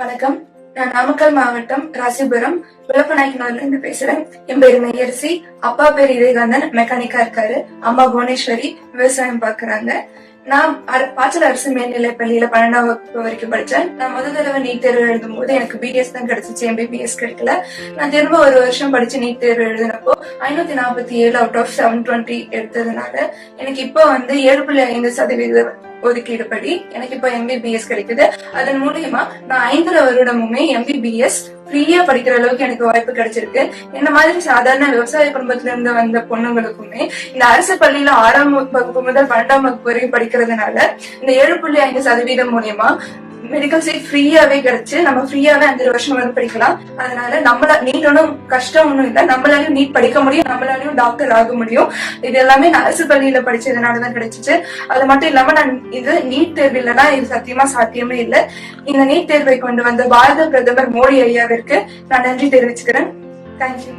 வணக்கம். நான் நாமக்கல் மாவட்டம் ராசிபுரம் விளப்பநாயக்கனூர்ல இருந்து பேசுறேன். என் பேரு மெய்யரசி அப்பா பேர் விவேகானந்தன். மெக்கானிக்கா இருக்காரு. அம்மா புவனேஸ்வரி. விவசாயம் பாக்குறாங்க. நான் பாச்சல் அரசு மேல்நிலை பள்ளியில பன்னெண்டாம் வகுப்பு வரைக்கும் படிச்சேன். நான் முதல் தடவை நீட் தேர்வு எழுதும் போது எனக்கு பிடிஎஸ் தான் கிடைச்சிச்சு. எம்பிபிஎஸ் கிடைக்கல. நான் திரும்ப ஒரு வருஷம் படிச்சு நீட் தேர்வு எழுதினப்போ ஐநூத்தி நாற்பத்தி ஏழு அவுட் ஆஃப் செவன் டுவெண்ட்டி எடுத்ததுனால எனக்கு இப்போ வந்து ஏழு புள்ளி ஐந்து சதவீத ஒதுக்கீடு படி எனக்கு இப்போ எம்பிபிஎஸ் கிடைக்குது. அதன் மூலியமா நான் ஐந்தரை வருடமுமே எம்பிபிஎஸ் ஃப்ரீயா படிக்கிற அளவுக்கு எனக்கு வாய்ப்பு கிடைச்சிருக்கு. என்ன மாதிரி சாதாரண விவசாய குடும்பத்துல இருந்து வந்த பொண்ணுங்களுக்குமே இந்த அரசு பள்ளியில ஆறாம் வகுப்பு முதல் பன்னெண்டாம் வகுப்பு வரைக்கும் படிக்கிறதுனால இந்த ஏழு புள்ளி ஐந்து சதவீதம் மூலியமா மெடிக்கல் சீட் ஃப்ரீயாவே கிடைச்சு நம்ம ஃப்ரீயாவே அஞ்சு வருஷம் வந்து படிக்கலாம். அதனால நம்மள நீட் ஒன்றும் கஷ்டம் ஒன்றும் இல்லை. நம்மளாலையும் நீட் படிக்க முடியும் நம்மளாலையும் டாக்டர் ஆக முடியும். இது எல்லாமே நான் அரசு பள்ளியில படிச்சதுனாலதான் கிடைச்சிச்சு. அது மட்டும் இல்லாம நான் இது நீட் தேர்வு இல்லைன்னா இது சத்தியமா சாத்தியமே இல்லை. இந்த நீட் தேர்வை கொண்டு வந்த பாரத பிரதமர் மோடி ஐயாவிற்கு நான் நன்றி தெரிவிச்சுக்கிறேன். தேங்க்யூ